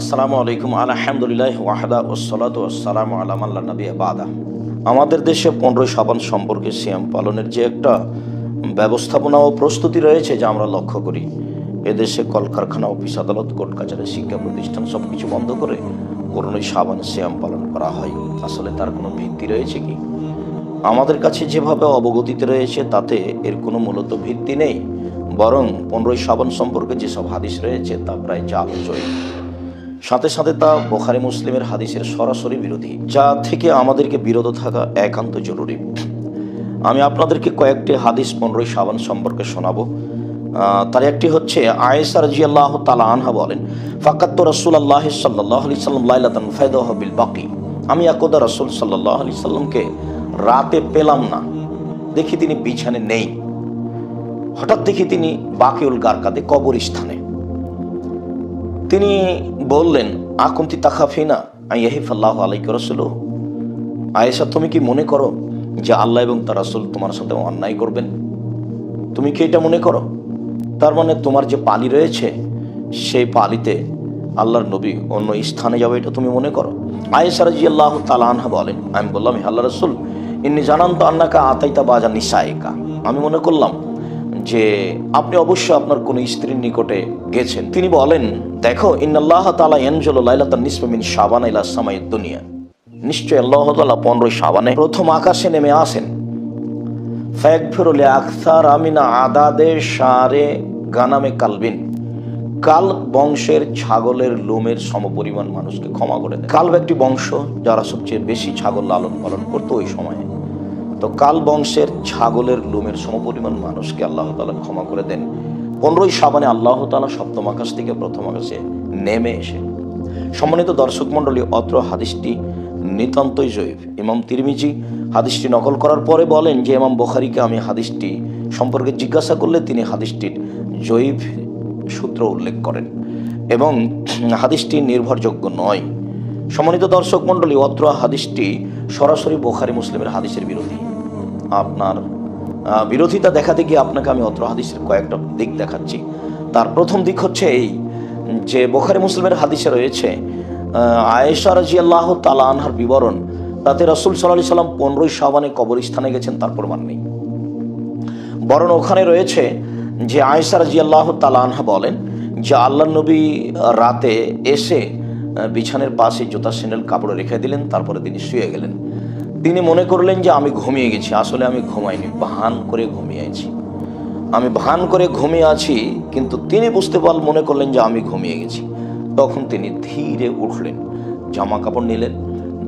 আসসালামু আলাইকুম, আলহামদুলিল্লাহ ওয়াহাদা ওসলাত আসসালামু আলাম আল্লাহ নবী বাদা। আমাদের দেশে পনেরোই সাবান সম্পর্কে সিয়াম পালনের যে একটা ব্যবস্থাপনা ও প্রস্তুতি রয়েছে, যা আমরা লক্ষ্য করি। এদেশে কলকারখানা, অফিস আদালত, কোর্ট কাছারি শিক্ষা প্রতিষ্ঠান সব কিছু বন্ধ করে পনেরোই সাবান সিয়াম পালন করা হয়। আসলে তার কোনো ভিত্তি রয়েছে কি? আমাদের কাছে যেভাবে অবগতিতে রয়েছে, তাতে এর কোনো মূলত ভিত্তি নেই। বরং পনেরোই সাবান সম্পর্কে যেসব হাদিস রয়েছে, তা প্রায় জাল জয়ী সাথে সাথে তা বোখারি মুসলিমের হাদিসের সরাসরি বিরোধী, যা থেকে আমাদেরকে বিরত থাকা একান্ত জরুরি। আমি আপনাদেরকে কয়েকটি হাদিস পনেরোই সাবান সম্পর্কে শোনাবো। তার একটি হচ্ছে আয়েসা রাজি আল্লাহ তালা আনহা বলেন ফাকাত্ত রসুল আল্লাহ সাল্লাহ আলি সাল্লাম লাইলাতান ফায়দাহ বিল বাকি। আমি একদা রসুল সাল্লাহ আলি সাল্লামকে রাতে পেলাম না। দেখি তিনি বিছানে নেই। হঠাৎ দেখি তিনি বাকিউল গারকাদে কবরস্থানে। তিনি বললেন, আকুন্তি তাকাফিনা আইয়াহিফাল্লাহ আলাইকে রসুল আয়েশা, তুমি কি মনে করো যে আল্লাহ এবং তার রাসূল তোমার সাথে অন্যায় করবেন? তুমি কি এটা মনে করো? তার মানে তোমার যে পালি রয়েছে, সেই পালিতে আল্লাহর নবী অন্য স্থানে যাবে, এটা তুমি মনে করো? আয়েশা রাজি আল্লাহ তালানহা বলেন, আমি বললাম আল্লাহ রসুল, ইন্নি জানান তো আন্নাকা আতাইতা বাজা নিসায়িকা আমি মনে করলাম যে আপনি অবশ্যই আপনার কোন স্ত্রীর নিকটে গেছেন। তিনি বলেন দেখো, ইন্নাল্লাহ তালা এনজল লাইলাতান নিসমিন সাবান ইলা সামাই দুনিয়া। নিশ্চয় আল্লাহ তালা পনেরোই সাবানে প্রথম আকাশে নেমে আসেন। ফ্যাকফিরুল আখতার আমিনা আদাদে সারে গানামে কালবিন। কাল বংশের ছাগলের লোমের সমপরিমাণ মানুষকে ক্ষমা করে দেয়। কালব একটি বংশ যারা সবচেয়ে বেশি ছাগল লালন পালন করতো ওই সময়ে। তো কাল বংশের ছাগলের লোমের সমপরিমাণ মানুষকে আল্লাহ তালা ক্ষমা করে দেন। পনেরোই সাবানে আল্লাহ তালা সপ্তম আকাশ থেকে প্রথম আকাশে নেমে এসে সম্মানিত দর্শক মণ্ডলী, অত্র হাদিসটি নিতান্তই জৈব ইমাম তিরমিজি হাদিসটি নকল করার পরে বলেন যে, ইমাম বখারিকে আমি হাদিসটি সম্পর্কে জিজ্ঞাসা করলে তিনি হাদিসটির জৈব সূত্র উল্লেখ করেন এবং হাদিসটি নির্ভরযোগ্য নয়। সম্মানিত দর্শক মণ্ডলী, অত্র হাদিসটি সরাসরি বোখারি মুসলিমের হাদিসের বিরোধী। আপনার বিরোধিতা দেখাতে গিয়ে আপনাকে আমি অত্র হাদিসের কয়েকটা দিক দেখাচ্ছি। তার প্রথম দিক হচ্ছে এই যে বোখারি মুসলিমের হাদিসে রয়েছে আয়েশা রাজি আল্লাহ তালা আনহার বিবরণ, তাতে রসুল সাল্লাহ সাল্লাম পনেরোই সাবানে কবরস্থানে গেছেন তার প্রমাণ নেই বরং ওখানে রয়েছে যে আয়েশা রাজি আল্লাহ তালানহা বলেন যে আল্লাহ নবী রাতে এসে বিছানের পাশে জুতা স্যান্ডেল কাপড়ে রেখে দিলেন, তারপরে তিনি শুয়ে গেলেন। তিনি মনে করলেন যে আমি ঘুমিয়ে গেছি। আসলে আমি ঘুমাইনি, ভান করে ঘুমিয়েছি আমি ভান করে ঘুমিয়ে আছি, কিন্তু তিনি বুঝতে পার, মনে করলেন যে আমি ঘুমিয়ে গেছি। তখন তিনি ধীরে উঠলেন জামা কাপড় নিলেন,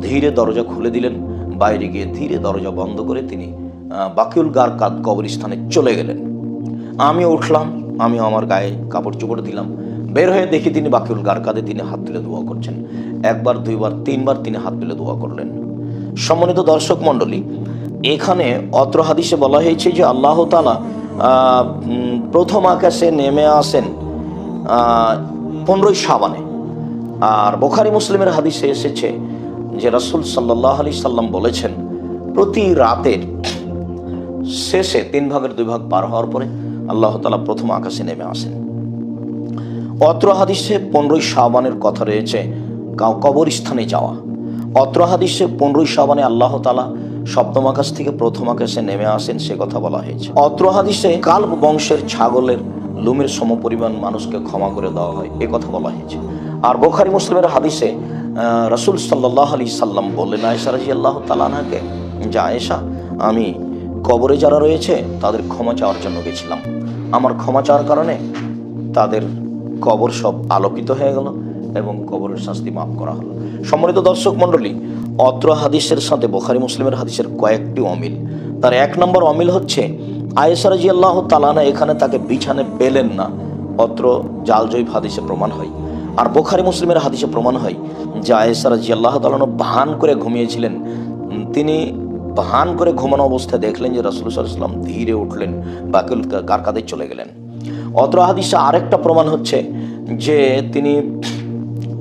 ধীরে দরজা খুলে দিলেন, বাইরে গিয়ে ধীরে দরজা বন্ধ করে তিনি বাকিউল গার কাদ কবরস্থানে চলে গেলেন। আমি উঠলাম, আমি আমার গায়ে কাপড় চোপড় দিলাম। বের হয়ে দেখি তিনি বাকিউল গার কাঁধে তিনি হাত তুলে দোয়া করছেন। একবার, দুইবার, তিনবার তিনি হাত তুলে দোয়া করলেন। সম্মানিত দর্শক মণ্ডলী, এখানে অত্র হাদিসে বলা হয়েছে যে আল্লাহ তালা প্রথম আকাশে নেমে আসেন পনেরোই সাবানে আর বোখারি মুসলিমের হাদিসে এসেছে যে রাসূল সাল্লাহ আলি সাল্লাম বলেছেন, প্রতি রাতের শেষে তিন ভাগের দুই ভাগ পার হওয়ার পরে আল্লাহ তালা প্রথম আকাশে নেমে আসেন। অত্র হাদিসে পনেরোই সাবানের কথা রয়েছে কবরস্থানে যাওয়া। অত্র হাদিসে পনেরোই সাবানে আল্লাহ তালা সপ্তম আকাশ থেকে প্রথম আকাশে নেমে আসেন, সে কথা বলা হয়েছে। অত্র হাদিসে কাল্ব বংশের ছাগলের লুমের সমপরিমাণ মানুষকে ক্ষমা করে দেওয়া হয়, এ কথা বলা হয়েছে। আর বোখারি মুসলিমের হাদিসে রাসূল সাল্লাহ আলি সাল্লাম বললেন, আয়েশা রাজি আল্লাহ তালানাকে যে আয়েশা, আমি কবরে যারা রয়েছে, তাদের ক্ষমা চাওয়ার জন্য গেছিলাম। আমার ক্ষমা চাওয়ার কারণে তাদের কবর সব আলোকিত হয়ে গেল। এবং কবরের শাস্তি মাফ করা হলো। সম্মানিত দর্শক মণ্ডলী, অত্র হাদিসের সাথে বোখারি মুসলিমের হাদিসের কয়েকটি অমিল। তার এক নম্বর অমিল হচ্ছে আয়েসা রাজি আল্লাহ তালানা এখানে তাকে বিছানে পেলেন না। অত্র জালজয়ীব হাদিসে প্রমাণ হয়। আর বোখারি মুসলিমের হাদিসে প্রমাণ হয় যে আয়েসা রাজি আল্লাহ তালানো ভান করে ঘুমিয়েছিলেন। তিনি ভান করে ঘুমানো অবস্থায় দেখলেন যে রাসুল সাল্লাম ধীরে উঠলেন বাকিল কার কাঁধে চলে গেলেন। অত্র হাদিসে আরেকটা প্রমাণ হচ্ছে যে তিনি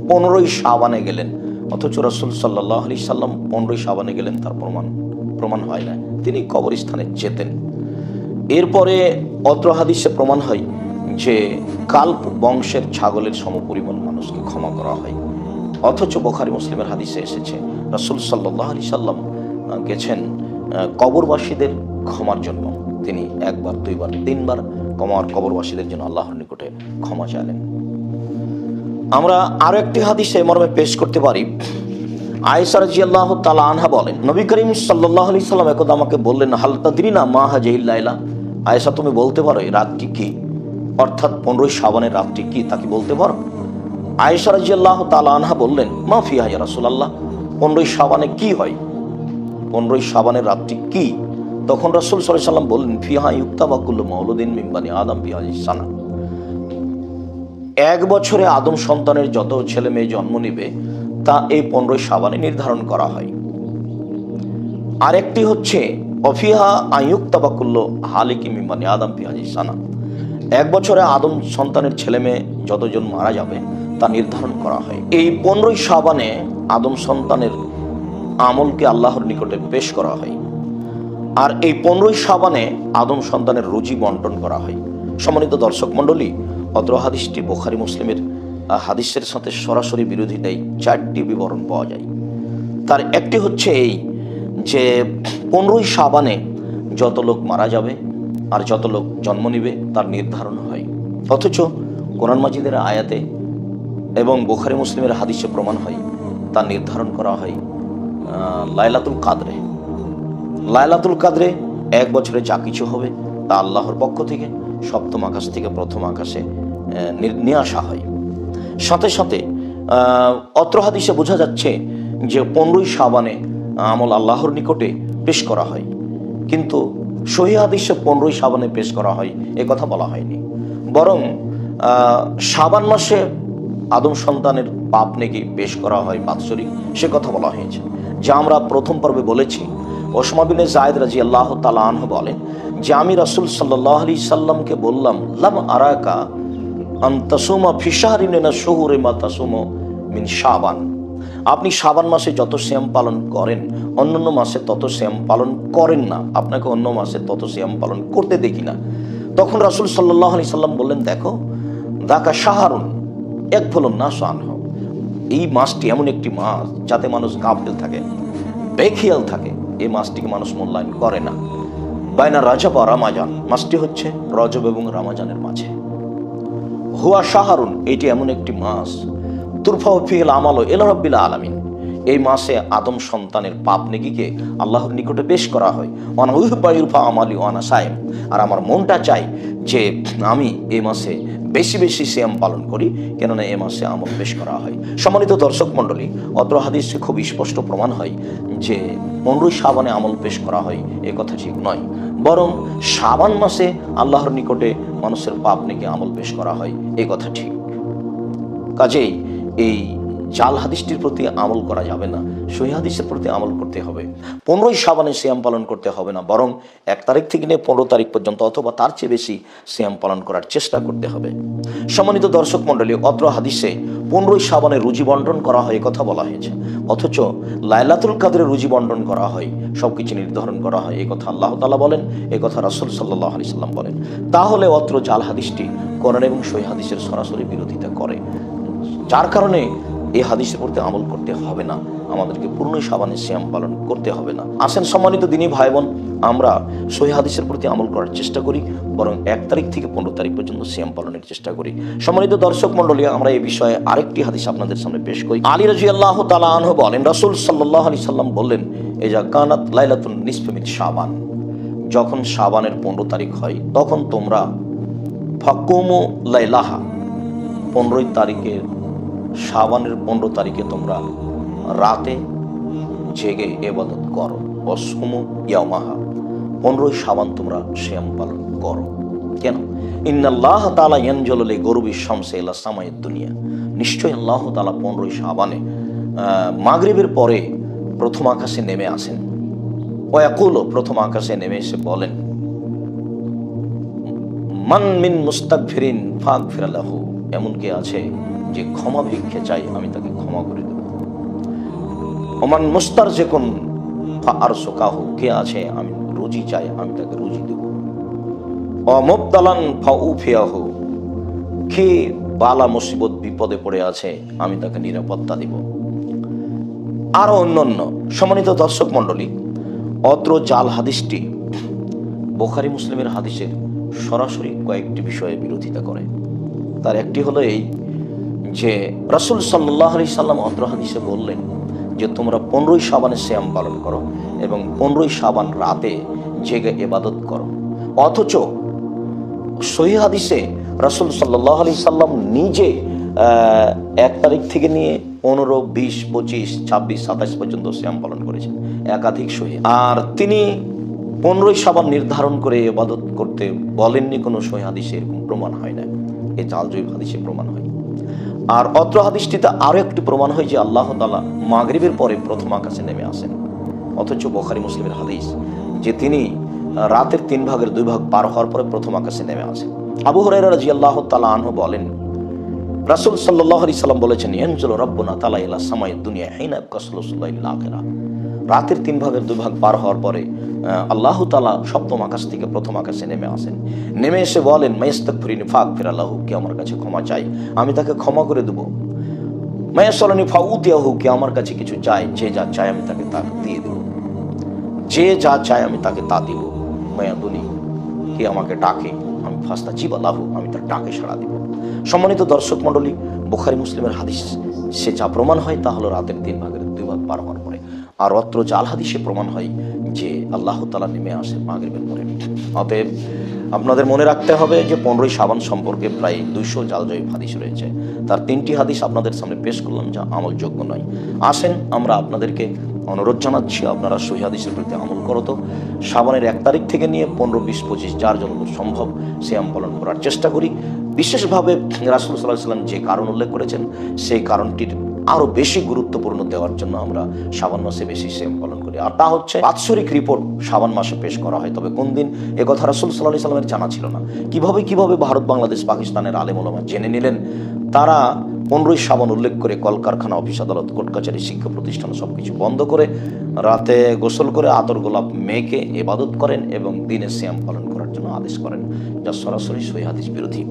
পনেরোই সাবানে গেলেন। অথচ রসুল সাল্লাহ আলি সাল্লাম পনেরোই সাবানে গেলেন, তার প্রমাণ প্রমাণ হয় না। তিনি কবরস্থানে যেতেন। এরপরে অত্র হাদিসে প্রমাণ হয় যে কাল্প বংশের ছাগলের সমপরিমাণ মানুষকে ক্ষমা করা হয়। অথচ বোখারি মুসলিমের হাদিসে এসেছে, রসুল সাল্লাহ আলি সাল্লাম গেছেন কবরবাসীদের ক্ষমার জন্য। তিনি একবার, দুইবার, তিনবার কমার কবরবাসীদের জন্য আল্লাহর নিকটে ক্ষমা চাইলেন। আমরা আরও একটি হাদিসে মর্মে পেশ করতে পারি। আয়েশা রাজিয়াল্লাহ তালা আনহা বলেন, নবী করিম সাল্লাহ আলি সাল্লাম একদা আমাকে বললেন হালতা দিনা মা হাজিল্লাইলা আয়েশা, তুমি বলতে পারো, এই রাতটি কি? অর্থাৎ পনেরোই শ্রাবণের রাতটি কি তা কি বলতে পারো? আয়েশা রাজিয়াল্লাহ তালা আনহা বললেন, মা ফিহা ইয়া রাসূলুল্লাহ, পনেরোই শ্রাবণে কি হয়? পনেরোই শ্রাবণের রাতটি কি? তখন রাসূল আলাইহি সাল্লাম বললেন, ফিহা ইউক্তাবাকুল্লু মাউলুদিন মিম্বানি আদম বিহাজি সানা। এক বছরে আদম সন্তানের যত ছেলে মেয়ে জন্ম নিবে, তা এই পনেরোই সাবানে নির্ধারণ করা হয়। আরেকটি হচ্ছে, অফিহা আয়ুক তাবাকুল্ল হালিকি মিমানি আদম পিহাজি সানা। এক বছরে আদম সন্তানের ছেলে মেয়ে যতজন মারা যাবে, তা নির্ধারণ করা হয়। এই পনেরোই সাবানে আদম সন্তানের আমলকে আল্লাহর নিকটে পেশ করা হয়। আর এই পনেরোই সাবানে আদম সন্তানের রুজি বন্টন করা হয়। সম্মানিত দর্শক মণ্ডলী অত্র হাদিসটি বোখারি মুসলিমের হাদিসের সাথে সরাসরি বিরোধিতায় চারটি বিবরণ পাওয়া যায়। তার একটি হচ্ছে এই যে পনেরোই সাবানে যত লোক মারা যাবে আর যত লোক জন্ম নিবে, তার নির্ধারণ হয়। অথচ কোরআন মাজিদের আয়াতে এবং বোখারি মুসলিমের হাদিসে প্রমাণ হয় তা নির্ধারণ করা হয় লাইলাতুল কাদরে। লায়লাতুল কাদরে এক বছরে যা কিছু হবে তা আল্লাহর পক্ষ থেকে সপ্তম আকাশ থেকে প্রথম আকাশে নিয়ে আসা হয়। সাথে সাথে অত্র হাদিসে বোঝা যাচ্ছে যে পনেরোই সাবানে আমল আল্লাহর নিকটে পেশ করা হয়। কিন্তু সহি হাদিসে পনেরোই সাবানে পেশ করা হয়, এ কথা বলা হয়নি। বরং সাবান মাসে আদম সন্তানের পাপ নাকি পেশ করা হয়, বাৎসরিক, সে কথা বলা হয়েছে। যা আমরা প্রথম পর্বে বলেছি। ওসমা বিনে জায়দ রাজি আল্লাহ তালাহ বলেন যে আমি রাসুল সাল্লাহ আলি সাল্লামকে বললাম, লাম আরাকা আন্তাসুমা ফিসাহারিনা শহুরে মা তাসুমো মিন শাবান। আপনি শাবান মাসে যত শ্যাম পালন করেন, অন্যান্য মাসে তত শ্যাম পালন করেন না। আপনাকে অন্য মাসে তত শ্যাম পালন করতে দেখি না। তখন রাসুল সাল্লাহ আলি সাল্লাম বললেন, দেখো, দাকা সাহারুন এক ফলন না সান এই মাসটি এমন একটি মাস যাতে মানুষ গাফেল থাকে, বেখিয়াল থাকে। এই মাসটিকে মানুষ মূল্যায়ন করে না। বাইনা রাজব আর রামাজান। মাসটি হচ্ছে রজব এবং রামাজানের মাঝে হুয়া সাহারুন এটি এমন একটি মাস তুরফাহফিল আমালো এল আলামিন। এই মাসে আদম সন্তানের পাপ নেগিকে আল্লাহর নিকটে পেশ করা হয়। অনা ওয়ানা উহবায়ুরফা আমালি ওয়ানা সাহেব আর আমার মনটা চাই যে আমি এই মাসে বেশি বেশি সিয়াম পালন করি, কেননা এ মাসে আমল বেশ করা হয়। সম্মানিত দর্শক মণ্ডলী, অত্র হাদিসে খুব স্পষ্ট প্রমাণ হয় যে পনেরোই সাবানে আমল পেশ করা হয়, এ কথা ঠিক নয়। বরং সাবান মাসে আল্লাহর নিকটে মানুষের পাপ নেকে আমল পেশ করা হয়, এ কথা ঠিক। কাজেই এই জাল হাদিসটির প্রতি আমল করা যাবে না, সহি হাদিসের প্রতি আমল করতে হবে। পনেরোই সাবানে সিয়াম পালন করতে হবে না, বরং এক তারিখ থেকে নিয়ে পনেরো তারিখ পর্যন্ত অথবা তার চেয়ে বেশি সিয়াম পালন করার চেষ্টা করতে হবে। সম্মানিত দর্শক মণ্ডলী, অত্র হাদিসে পনেরোই সাবানে রুজি বন্টন করা হয়, এ কথা বলা হয়েছে। অথচ লাইলাতুল কাদরে রুজি বন্টন করা হয় সব কিছু নির্ধারণ করা হয় এই কথা আল্লাহ তালা বলেন, এ কথা রাসুল সাল্লাহ আলি সাল্লাম বলেন। তাহলে অত্র জাল হাদিসটি কোরআন এবং সহি হাদিসের সরাসরি বিরোধিতা করে। যার কারণে এই হাদিসের প্রতি আমল করতে হবে না। আমাদেরকে পূর্ণ সাবানের শ্যাম পালন করতে হবে না। আসেন সম্মানিত দিনী ভাই বোন আমরা সহি হাদিসের প্রতি আমল করার চেষ্টা করি, বরং এক তারিখ থেকে পনেরো তারিখ পর্যন্ত শ্যাম পালনের চেষ্টা করি। সম্মানিত দর্শক মন্ডলী আমরা এই বিষয়ে আরেকটি হাদিস আপনাদের সামনে পেশ করি। আলী রাজি আল্লাহ তালা আনহ বলেন, রাসুল সাল্লাহ আলি সাল্লাম বললেন এই যা কানাত লাইলাতুন নিসফেমিত সাবান যখন সাবানের পনেরো তারিখ হয়, তখন তোমরা ফাকুমু লাইলাহা, পনেরোই তারিখের সাবানের পনেরো তারিখে তোমরা রাতে জেগে এবাদত করো। অসম ইয়ামাহা পনেরোই সাবান তোমরা শ্যাম পালন করো। কেন? ইন্নাল্লাহ তালা ইয়ানজলে গরবি শামসে এলা সামায়ের দুনিয়া। নিশ্চয়ই আল্লাহ তালা পনেরোই সাবানে মাগরিবের পরে প্রথম আকাশে নেমে আসেন। ওয়াকুলও প্রথম আকাশে নেমে এসে বলেন মান মিন মুস্তাক ফিরিন ফাঁক ফিরালাহু এমন কে আছে যে ক্ষমা ভিক্ষে চাই, আমি তাকে ক্ষমা করে দেব। ওমান মুস্তার যে কোন আর সোকাহু কে আছে আমি রুজি চাই, আমি তাকে রুজি দেব। অমুবতালান ফাউ ফিয়াহু কে বালা মুসিবত বিপদে পড়ে আছে, আমি তাকে নিরাপত্তা দিব। আরও অন্যান্য সম্মানিত দর্শক মণ্ডলী, অত্র জাল হাদিসটি, বোখারি মুসলিমের হাদিসের সরাসরি কয়েকটি বিষয়ে বিরোধিতা করে। তার একটি হলো এই যে রাসূল সাল্লাহ আলি সাল্লাম অত্র হাদিসে বললেন যে, তোমরা পনেরোই সাবানের শ্যাম পালন করো এবং পনেরোই সাবান রাতে জেগে এবাদত করো। অথচ সহি হাদিসে রাসূল সাল্লাহ আলি সাল্লাম নিজে এক তারিখ থেকে নিয়ে পনেরো, বিশ, পঁচিশ, ছাব্বিশ সাতাশ পর্যন্ত শ্যাম পালন করেছেন। একাধিক সহি। আর তিনি পনেরোই সাবান নির্ধারণ করে এবাদত করতে বলেননি, কোনো সহি হাদিসে এরকম প্রমাণ হয় না এই জালজয়ীব হাদিসে প্রমাণ হয়। আর অত্র হাদিসটিতে আরও একটি প্রমাণ হয় যে আল্লাহ তালা মাগরীবের পরে প্রথম আকাশে নেমে আসেন। অথচ বখারি মুসলিমের হাদিস যে তিনি রাতের তিন ভাগের দুই ভাগ পার হওয়ার পরে প্রথম আকাশে নেমে আসেন। আবু হরাইরা রাজি আল্লাহ তালা আনহু বলেন রাসুল সাল্লাহ সাল্লাম বলেছেন এনজল রব্বনা তালা ইলা সামাই দুনিয়া হেইনা কসলুল্লাহ আখেরা রাতের তিন ভাগের দুই ভাগ পার হওয়ার পরে আল্লাহ তালা সপ্তম আকাশ থেকে প্রথম আকাশে নেমে আসেন। নেমে এসে বলেন মাইস্তাক ফিরিনি ফাক ফির আল্লাহ কে আমার কাছে ক্ষমা চাই আমি তাকে ক্ষমা করে দেবো। মায়াসলানি ফাউতিয়াহু, কে আমার কাছে কিছু চাই যে যা চায় আমি তাকে তা দিয়ে দেব। যে যা চায় আমি তাকে তা দিব। মায়া দুনি, কে আমাকে ডাকে, আমি ফাস্তা চিবা লাহু আমি তার ডাকে সাড়া দিব। সম্মানিত দর্শক মণ্ডলী, বুখারি মুসলিমের হাদিস, সে যা প্রমাণ হয় তা হলো রাতের তিন ভাগের দুই ভাগ পার হওয়ার পরে। আর অত্র জাল হাদিসে প্রমাণ হয় যে আল্লাহ তালা নেমে আসে মাগরিবের পরে। অতএব আপনাদের মনে রাখতে হবে যে পনেরোই সাবান সম্পর্কে প্রায় দুইশো জালজয়ী হাদিস রয়েছে। তার তিনটি হাদিস আপনাদের সামনে পেশ করলাম যা আমলযোগ্য নয়। আসেন আমরা আপনাদেরকে অনুরোধ জানাচ্ছি, আপনারা সহি হাদিসের প্রতি আমল করো তো। সাবানের এক তারিখ থেকে নিয়ে পনেরো, বিশ, পঁচিশ, যার জন্য সম্ভব, সিয়াম পালন করার চেষ্টা করি। বিশেষভাবে রাসুল সাল্লাহ সাল্লাম যে কারণ উল্লেখ করেছেন, সেই কারণটির আরও বেশি গুরুত্বপূর্ণ দেওয়ার জন্য আমরা শ্রাবণ মাসে বেশি সেম পালন করি। আর তা হচ্ছে বাৎসরিক রিপোর্ট শ্রাবণ মাসে পেশ করা হয়, তবে কোন দিন এ কথা রাসুল সাল্লাহ সাল্লামের জানা ছিল না। কীভাবে কীভাবে ভারত, বাংলাদেশ, পাকিস্তানের আলেম ওলামা জেনে নিলেন, তারা পনেরোই শ্রাবণ উল্লেখ করে কলকারখানা, অফিস আদালত, কোর্ট কাছারি শিক্ষা প্রতিষ্ঠান সবকিছু বন্ধ করে রাতে গোসল করে আদর গোলাপ মেয়েকে এবাদত করেন এবং দিনে শ্যাম পালন করার জন্য আদেশ করেন, যা সরাসরি হাদিস বিরোধী।